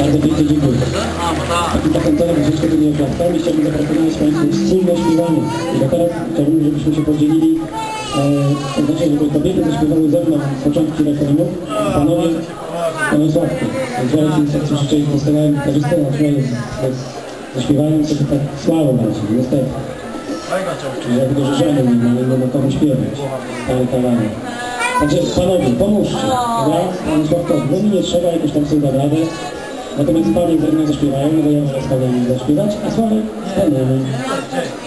Bardzo pięknie dziękuję. I taką tonę troszeczkę tymi okładkami chciałbym zaproponować Państwu wspólne śpiewanie. I do teraz chciałbym, żebyśmy się podzielili, e, to znaczy, żeby kobiety zaśpiewały ze mną początki refrenu, a panowie słabkie. Więc ja Ci chcę życzę doskonałym gitarzystą, a jest zaśpiewają to tak słabo bardziej, niestety. Czyli dlatego, że żony nie ma, nie mogą komu śpiewać. Stare kawanie. Także panowie, pomóżcie. Panie Sławkowi, bo mi nie trzeba, jakoś tam sobie dam radę. Natomiast panie ze mną zaśpiewają, no bo ja wolę z zaśpiewać, a Sławek z paniami.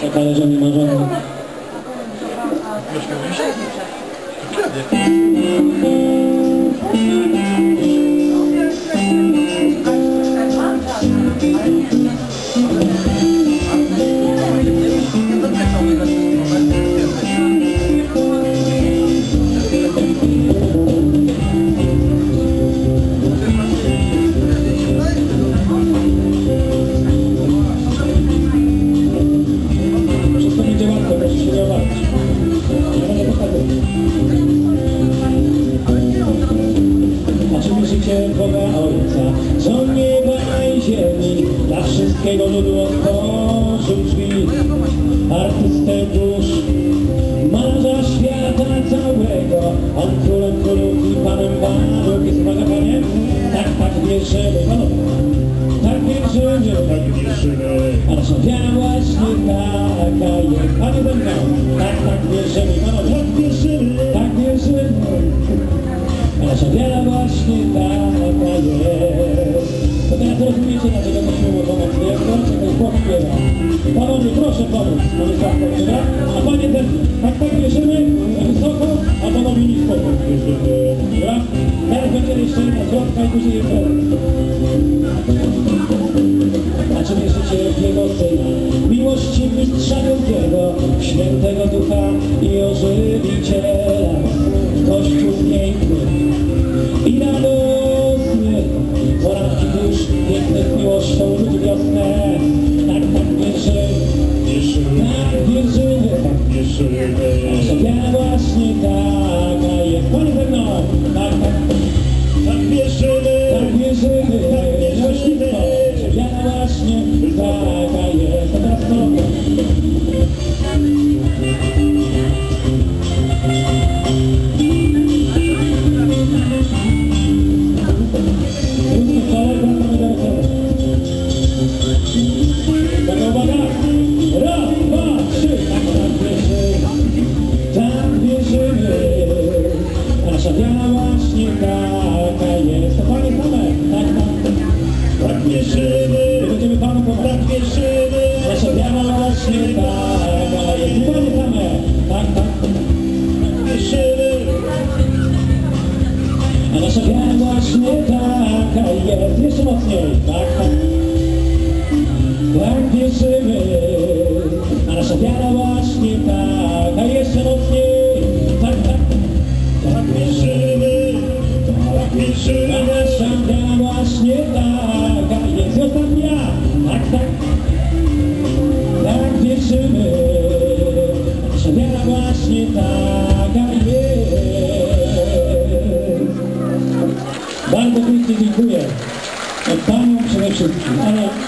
Tak, ale że nie ma żony. Artystę dusz, malarza świata całego, on królem królów i panem panów. Jest uwaga panie? Tak, tak wierzymy, panowie. Tak wierzymy, tak wierzymy. A nasza wiara właśnie taka jest. Panie mną, tak, tak wierzymy, panowie. Tak wierzymy, tak wierzymy. A nasza wiara właśnie taka jest. To teraz rozumiecie, dlaczego musimy pomoc jak zobaczcie, ten chłop śpiewa. Panowie, proszę dobra? A panie też, tak, tak wierzymy, wysoko, a panowie nisko. Dobra? Teraz będzie jeszcze jedna zwrotka i później jeszcze. A czy wierzycie w Jego Syna, miłości mistrza wielkiego, świętego Ducha i ożywiciela? Kościół piękny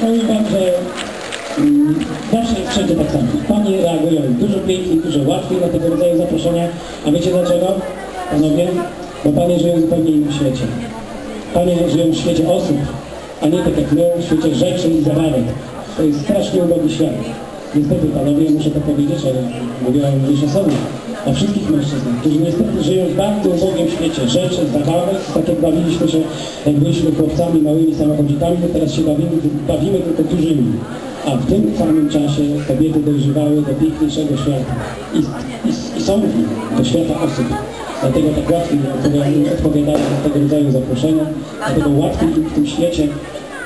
ale powiem Wam, że mm, zawsze wszędzie tak samo. Panie reagują dużo piękniej, dużo łatwiej na tego rodzaju zaproszenia. A wiecie dlaczego, panowie? Bo Panie żyją w zupełnie innym świecie. Panie żyją w świecie osób, a nie tak jak my, w świecie rzeczy i zabawek. To jest strasznie ubogi świat. Niestety, panowie, muszę to powiedzieć, ale mówiłem już o o wszystkich mężczyznach, którzy niestety żyją w bardzo ubogim świecie rzeczy, zabawek, tak jak bawiliśmy się, jak byliśmy chłopcami, małymi samochodzikami, to teraz się bawimy, bawimy tylko dużymi. A w tym samym czasie kobiety dojrzewały do piękniejszego świata i, i, i są w nim, do świata osób. Dlatego tak łatwiej odpowiadają na tego rodzaju zaproszenia, dlatego łatwiej im w tym świecie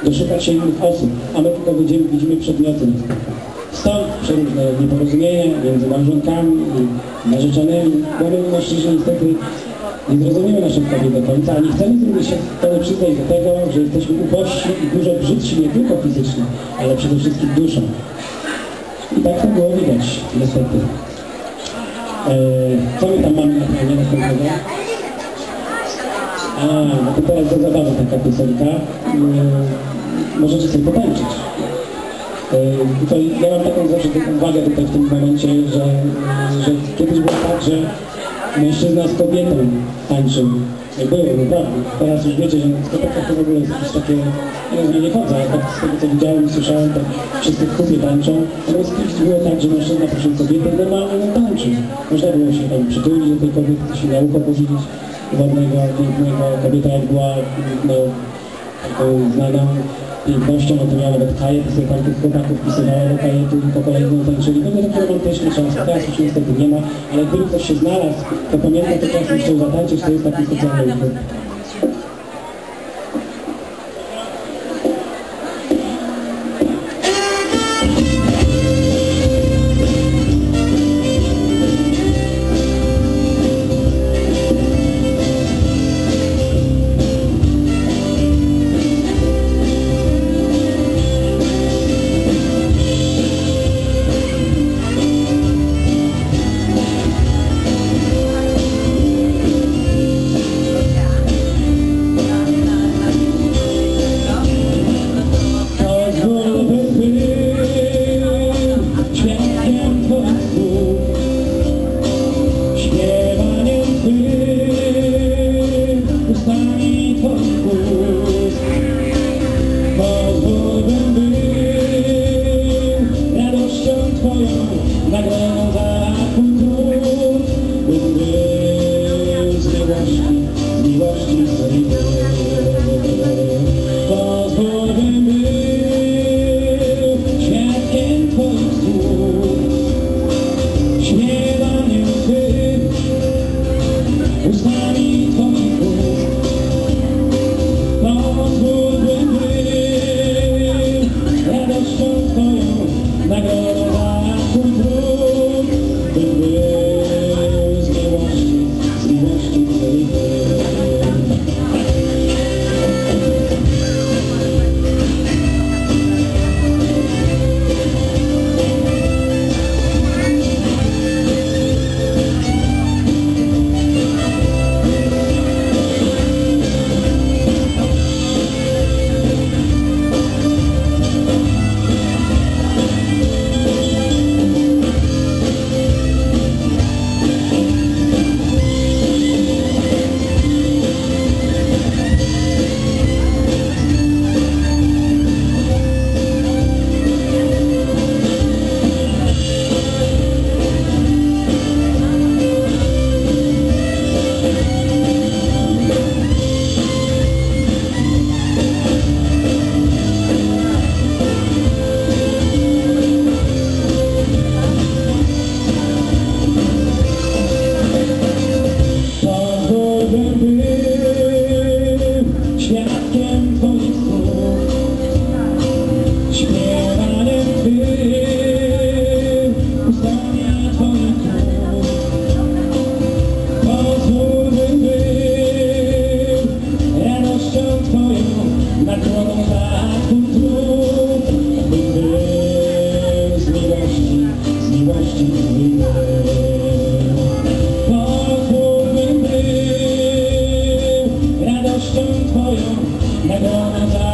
doszukać się innych osób, a my tylko widzimy, widzimy przedmioty niestety. Stąd przeróżne nieporozumienia między małżonkami i narzeczonymi, bo my mężczyźni niestety nie zrozumiemy naszych kobiet do końca, a nie chcemy drugiej strony przyznać do tego, że jesteśmy ubożsi i dużo brzydsi nie tylko fizycznie, ale przede wszystkim duszą. I tak to było widać, niestety. Eee, co my tam mamy na planie następnego? A, no to teraz do zabawy taka piosenka. Yy, możecie sobie potańczyć. Yy, Tutaj ja mam taką zawsze taką uwagę tutaj w tym momencie, że, że kiedyś było tak, że mężczyzna z kobietą tańczył. Było, naprawdę. Teraz już wiecie, że na dyskotekach to w ogóle jest jakieś takie, ja nie, nie chodzę, ale tak z tego co widziałem i słyszałem, to wszyscy w kupie tańczą. Natomiast kiedyś było tak, że mężczyzna prosił kobietę normalnie no, tańczył. Można było się tam przytulić do tej kobiety, się na ucho powiedzieć ładnego, pięknego. Kobieta jak była, no, znaną pięknością, no to miała nawet kajet, sobie tych chłopaków wpisywała do kajetu i po kolei no, tańczyli. Były takie romantyczne czasy, teraz już niestety nie ma, ale gdyby ktoś się znalazł, to pamięta te czasy, chciał zatańczyć, to jest taki specjalny. Let's go.